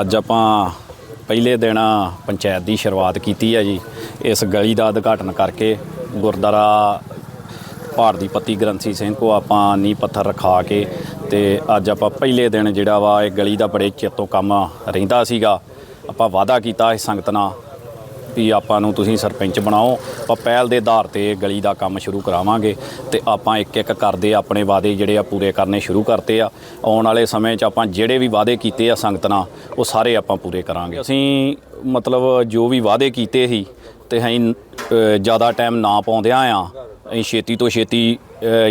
ਅੱਜ ਆਪਾਂ ਪਹਿਲੇ ਦਿਨ ਪੰਚਾਇਤ ਦੀ ਸ਼ੁਰੂਆਤ ਕੀਤੀ ਹੈ ਜੀ। ਇਸ ਗਲੀ ਦਾ ਉਦਘਾਟਨ ਕਰਕੇ ਗੁਰਦੁਆਰਾ ਪਹਾੜ ਦੀ ਪੱਤੀ ਗ੍ਰੰਥੀ ਸਿੰਘ ਕੋ ਆਪਾਂ ਨੀਂਹ ਪੱਥਰ ਰਖਾ ਕੇ ਤੇ ਅੱਜ ਆਪਾਂ ਪਹਿਲੇ ਦਿਨ ਜਿਹੜਾ ਵਾ ਇਹ ਗਲੀ ਦਾ ਬੜੇ ਚਿਰ ਤੋਂ ਕੰਮ ਰਹਿੰਦਾ ਸੀਗਾ। ਆਪਾਂ ਵਾਅਦਾ ਕੀਤਾ ਸੀ ਸੰਗਤ ਨਾਲ ਵੀ ਆਪਾਂ ਨੂੰ ਤੁਸੀਂ ਸਰਪੰਚ ਬਣਾਓ, ਆਪਾਂ ਪਹਿਲ ਦੇ ਆਧਾਰ ਤੇ ਗਲੀ ਦਾ ਕੰਮ ਸ਼ੁਰੂ ਕਰਾਵਾਂਗੇ ਤੇ ਆਪਾਂ ਇੱਕ ਇੱਕ ਕਰਦੇ ਆਪਣੇ ਵਾਅਦੇ ਜਿਹੜੇ ਆ ਪੂਰੇ ਕਰਨੇ ਸ਼ੁਰੂ ਕਰਤੇ ਆ। ਆਉਣ ਵਾਲੇ ਸਮੇਂ 'ਚ ਆਪਾਂ ਜਿਹੜੇ ਵੀ ਵਾਅਦੇ ਕੀਤੇ ਆ ਸੰਗਤ ਨਾਲ, ਉਹ ਸਾਰੇ ਆਪਾਂ ਪੂਰੇ ਕਰਾਂਗੇ। ਅਸੀਂ ਮਤਲਬ ਜੋ ਵੀ ਵਾਅਦੇ ਕੀਤੇ ਸੀ ਤੇ ਅਸੀਂ ਜ਼ਿਆਦਾ ਟਾਈਮ ਨਾ ਪਾਉਂਦਿਆਂ ਆ ਅਸੀਂ ਛੇਤੀ ਤੋਂ ਛੇਤੀ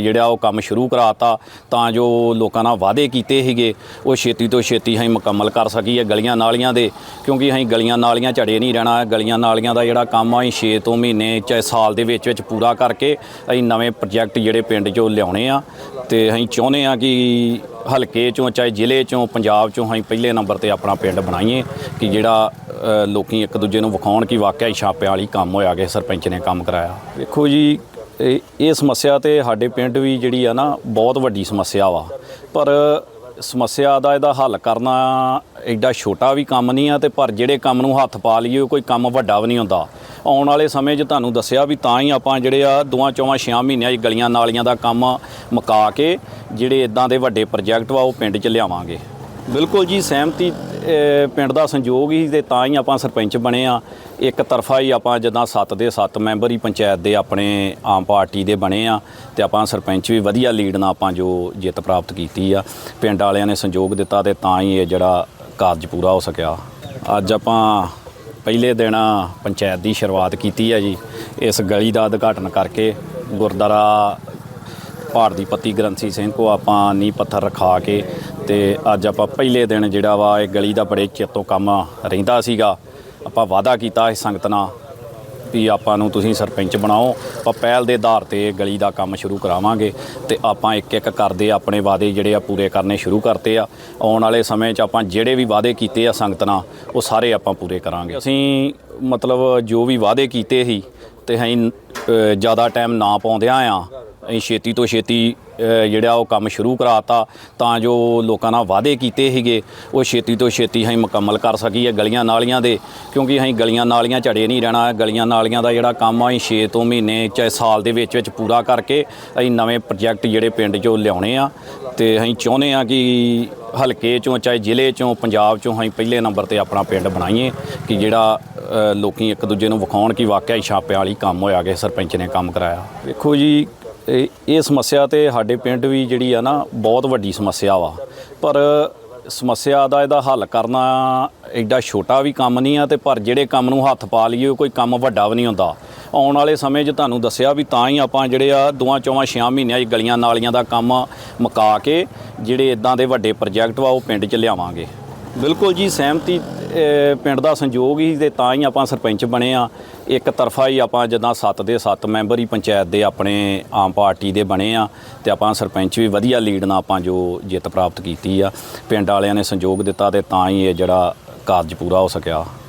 ਜਿਹੜਾ ਉਹ ਕੰਮ ਸ਼ੁਰੂ ਕਰਾਤਾ ਤਾਂ ਜੋ ਲੋਕਾਂ ਨਾਲ ਵਾਅਦੇ ਕੀਤੇ ਸੀਗੇ ਉਹ ਛੇਤੀ ਤੋਂ ਛੇਤੀ ਅਸੀਂ ਮੁਕੰਮਲ ਕਰ ਸਕੀਏ ਗਲੀਆਂ ਨਾਲੀਆਂ ਦੇ ਕਿਉਂਕਿ ਅਸੀਂ ਗਲੀਆਂ ਨਾਲੀਆਂ ਝੜੇ ਨਹੀਂ ਰਹਿਣਾ ਗਲੀਆਂ ਨਾਲੀਆਂ ਦਾ ਜਿਹੜਾ ਕੰਮ ਆ ਅਸੀਂ 6 ਤੋਂ ਮਹੀਨੇ ਚਾਹੇ ਸਾਲ ਦੇ ਵਿੱਚ ਵਿੱਚ ਪੂਰਾ ਕਰਕੇ ਅਸੀਂ ਨਵੇਂ ਪ੍ਰੋਜੈਕਟ ਜਿਹੜੇ ਪਿੰਡ 'ਚੋਂ ਲਿਆਉਣੇ ਆ ਤੇ ਅਸੀਂ ਚਾਹੁੰਦੇ ਆ ਕਿ ਹਲਕੇ 'ਚੋਂ ਚਾਹੇ ਜ਼ਿਲ੍ਹੇ 'ਚੋਂ ਪੰਜਾਬ 'ਚੋਂ ਅਸੀਂ ਪਹਿਲੇ ਨੰਬਰ ਤੇ ਆਪਣਾ ਪਿੰਡ ਬਣਾਈਏ ਕਿ ਜਿਹੜਾ ਅ, ਲੋਕੀ ਇੱਕ ਦੂਜੇ ਨੂੰ ਵਿਖਾਉਣ ਕਿ ਵਾਕਿਆ ਹੀ ਛਾਪੇ ਵਾਲੀ ਕੰਮ ਹੋਇਆ ਕਿ ਸਰਪੰਚ ਨੇ ਕੰਮ ਕਰਾਇਆ। ਵੇਖੋ ਜੀ ਇਹ ਇਹ ਸਮੱਸਿਆ ਤੇ ਸਾਡੇ ਪਿੰਡ ਵੀ ਜਿਹੜੀ ਆ ਨਾ ਬਹੁਤ ਵੱਡੀ ਸਮੱਸਿਆ ਵਾ। ਪਰ ਸਮੱਸਿਆ ਦਾ ਇਹਦਾ ਹੱਲ ਕਰਨਾ ਐਡਾ ਛੋਟਾ ਵੀ ਕੰਮ ਨਹੀਂ ਆ ਤੇ ਪਰ ਜਿਹੜੇ ਕੰਮ ਨੂੰ ਹੱਥ ਪਾ ਲਈਏ, ਉਹ ਕੋਈ ਕੰਮ ਵੱਡਾ ਵੀ ਨਹੀਂ ਹੁੰਦਾ। ਆਉਣ ਵਾਲੇ ਸਮੇਂ 'ਚ ਤੁਹਾਨੂੰ ਦੱਸਿਆ ਵੀ ਤਾਂ ਹੀ ਆਪਾਂ ਜਿਹੜੇ ਆ ਦੋਆਂ ਚੌਵਾਂ ਛਿਆਂ ਮਹੀਨਿਆਂ 'ਚ ਗਲੀਆਂ ਨਾਲੀਆਂ ਦਾ ਕੰਮ ਮੁਕਾ ਕੇ ਜਿਹੜੇ ਇਦਾਂ ਦੇ ਵੱਡੇ ਪ੍ਰੋਜੈਕਟ ਵਾ ਉਹ ਪਿੰਡ 'ਚ ਲਿਆਵਾਂਗੇ। ਬਿਲਕੁਲ ਜੀ, ਸਹਿਮਤੀ ਪਿੰਡ ਦਾ ਸੰਯੋਗ ਹੀ ਤੇ ਤਾਂ ਹੀ ਆਪਾਂ ਸਰਪੰਚ ਬਣੇ ਆ। ਇੱਕ ਤਰਫਾ ਹੀ ਆਪਾਂ ਜਦਾਂ 7 ਦੇ 7 ਮੈਂਬਰ ਹੀ ਪੰਚਾਇਤ ਦੇ ਆਪਣੇ ਆਮ ਪਾਰਟੀ ਦੇ ਬਣੇ ਆ ਤੇ ਆਪਾਂ ਸਰਪੰਚ ਵੀ ਵਧੀਆ ਲੀਡ ਨਾਲ ਆਪਾਂ ਜੋ ਜਿੱਤ ਪ੍ਰਾਪਤ ਕੀਤੀ ਆ। ਪਿੰਡ ਵਾਲਿਆਂ ਨੇ ਸੰਯੋਗ ਦਿੱਤਾ ਤੇ ਤਾਂ ਹੀ ਇਹ ਜਿਹੜਾ ਕਾਰਜ ਪੂਰਾ ਹੋ ਸਕਿਆ। ਅੱਜ ਆਪਾਂ ਪਹਿਲੇ ਦਿਨ ਪੰਚਾਇਤ ਦੀ ਸ਼ੁਰੂਆਤ ਕੀਤੀ ਹੈ ਜੀ। ਇਸ ਗਲੀ ਦਾ ਉਦਘਾਟਨ ਕਰਕੇ ਗੁਰਦੁਆਰਾ ਪਹਾੜ ਦੀ ਪੱਤੀ ਗ੍ਰੰਥੀ ਸਿੰਘ ਕੋ ਆਪਾਂ ਨੀਂਹ ਪੱਥਰ ਰਖਾ ਕੇ ਤੇ ਅੱਜ ਆਪਾਂ ਪਹਿਲੇ ਦਿਨ ਜਿਹੜਾ ਵਾ ਇਹ ਗਲੀ ਦਾ ਬੜੇ ਚਿਰ ਤੋਂ ਕੰਮ ਰਹਿੰਦਾ ਸੀਗਾ। ਆਪਾਂ ਵਾਅਦਾ ਕੀਤਾ ਸੀ ਸੰਗਤ ਨਾਲ ਵੀ ਆਪਾਂ ਨੂੰ ਤੁਸੀਂ ਸਰਪੰਚ ਬਣਾਓ, ਆਪਾਂ ਪਹਿਲ ਦੇ ਆਧਾਰ ਤੇ ਗਲੀ ਦਾ ਕੰਮ ਸ਼ੁਰੂ ਕਰਾਵਾਂਗੇ ਤੇ ਆਪਾਂ ਇੱਕ ਇੱਕ ਕਰਦੇ ਆਪਣੇ ਵਾਅਦੇ ਜਿਹੜੇ ਆ ਪੂਰੇ ਕਰਨੇ ਸ਼ੁਰੂ ਕਰਤੇ ਆ। ਆਉਣ ਵਾਲੇ ਸਮੇਂ 'ਚ ਆਪਾਂ ਜਿਹੜੇ ਵੀ ਵਾਅਦੇ ਕੀਤੇ ਆ ਸੰਗਤ ਨਾਲ, ਉਹ ਸਾਰੇ ਆਪਾਂ ਪੂਰੇ ਕਰਾਂਗੇ। ਅਸੀਂ ਮਤਲਬ ਜੋ ਵੀ ਵਾਅਦੇ ਕੀਤੇ ਸੀ ਤੇ ਅਸੀਂ ਜ਼ਿਆਦਾ ਟਾਈਮ ਨਾ ਪਾਉਂਦਿਆਂ ਆ ਅਸੀਂ ਛੇਤੀ ਤੋਂ ਛੇਤੀ ਜਿਹੜਾ ਉਹ ਕੰਮ ਸ਼ੁਰੂ ਕਰਾਤਾ ਤਾਂ ਜੋ ਲੋਕਾਂ ਨਾਲ ਵਾਅਦੇ ਕੀਤੇ ਸੀਗੇ ਉਹ ਛੇਤੀ ਤੋਂ ਛੇਤੀ ਅਸੀਂ ਮੁਕੰਮਲ ਕਰ ਸਕੀਏ ਗਲੀਆਂ ਨਾਲੀਆਂ ਦੇ ਕਿਉਂਕਿ ਅਸੀਂ ਗਲੀਆਂ ਨਾਲੀਆਂ ਝੜੇ ਨਹੀਂ ਰਹਿਣਾ ਗਲੀਆਂ ਨਾਲੀਆਂ ਦਾ ਜਿਹੜਾ ਕੰਮ ਆ ਅਸੀਂ 6 ਤੋਂ ਮਹੀਨੇ ਚਾਹੇ ਸਾਲ ਦੇ ਵਿੱਚ ਵਿੱਚ ਪੂਰਾ ਕਰਕੇ ਅਸੀਂ ਨਵੇਂ ਪ੍ਰੋਜੈਕਟ ਜਿਹੜੇ ਪਿੰਡ 'ਚੋਂ ਲਿਆਉਣੇ ਆ ਤੇ ਅਸੀਂ ਚਾਹੁੰਦੇ ਆ ਕਿ ਹਲਕੇ 'ਚੋਂ ਚਾਹੇ ਜ਼ਿਲ੍ਹੇ 'ਚੋਂ ਪੰਜਾਬ 'ਚੋਂ ਅਸੀਂ ਪਹਿਲੇ ਨੰਬਰ ਤੇ ਆਪਣਾ ਪਿੰਡ ਬਣਾਈਏ ਕਿ ਜਿਹੜਾ ਅ, ਲੋਕੀ ਇੱਕ ਦੂਜੇ ਨੂੰ ਵਿਖਾਉਣ ਕਿ ਵਾਕਿਆ ਹੀ ਛਾਪੇ ਵਾਲੀ ਕੰਮ ਹੋਇਆ ਕਿ ਸਰਪੰਚ ਨੇ ਕੰਮ ਕਰਾਇਆ। ਵੇਖੋ ਜੀ ਇਹ ਇਹ ਸਮੱਸਿਆ ਤੇ ਸਾਡੇ ਪਿੰਡ ਵੀ ਜਿਹੜੀ ਆ ਨਾ ਬਹੁਤ ਵੱਡੀ ਸਮੱਸਿਆ ਵਾ। ਪਰ ਸਮੱਸਿਆ ਦਾ ਇਹਦਾ ਹੱਲ ਕਰਨਾ ਐਡਾ ਛੋਟਾ ਵੀ ਕੰਮ ਨਹੀਂ ਆ ਤੇ ਪਰ ਜਿਹੜੇ ਕੰਮ ਨੂੰ ਹੱਥ ਪਾ ਲਈਏ ਕੋਈ ਕੰਮ ਵੱਡਾ ਵੀ ਨਹੀਂ ਹੁੰਦਾ। ਆਉਣ ਵਾਲੇ ਸਮੇਂ 'ਚ ਤੁਹਾਨੂੰ ਦੱਸਿਆ ਵੀ ਤਾਂ ਹੀ ਆਪਾਂ ਜਿਹੜੇ ਆ ਦੋਆਂ ਚੌਵਾਂ ਛੇਆਂ ਮਹੀਨਿਆਂ 'ਚ ਗਲੀਆਂ ਨਾਲੀਆਂ ਦਾ ਕੰਮ ਮੁਕਾ ਕੇ ਜਿਹੜੇ ਇਦਾਂ ਦੇ ਵੱਡੇ ਪ੍ਰੋਜੈਕਟ ਵਾ ਉਹ ਪਿੰਡ 'ਚ ਲਿਆਵਾਂਗੇ। ਬਿਲਕੁਲ ਜੀ, ਸਹਿਮਤੀ ਪਿੰਡ ਦਾ ਸੰਯੋਗ ਹੀ ਤੇ ਤਾਂ ਹੀ ਆਪਾਂ ਸਰਪੰਚ ਬਣੇ ਆ। ਇੱਕ ਤਰਫਾ ਹੀ ਆਪਾਂ ਜਦਾਂ 7 ਦੇ 7 ਮੈਂਬਰ ਹੀ ਪੰਚਾਇਤ ਦੇ ਆਪਣੇ ਆਮ ਪਾਰਟੀ ਦੇ ਬਣੇ ਆ ਤੇ ਆਪਾਂ ਸਰਪੰਚ ਵੀ ਵਧੀਆ ਲੀਡ ਨਾਲ ਆਪਾਂ ਜੋ ਜਿੱਤ ਪ੍ਰਾਪਤ ਕੀਤੀ ਆ। ਪਿੰਡ ਵਾਲਿਆਂ ਨੇ ਸੰਯੋਗ ਦਿੱਤਾ ਤੇ ਤਾਂ ਹੀ ਇਹ ਜਿਹੜਾ ਕਾਰਜ ਪੂਰਾ ਹੋ ਸਕਿਆ।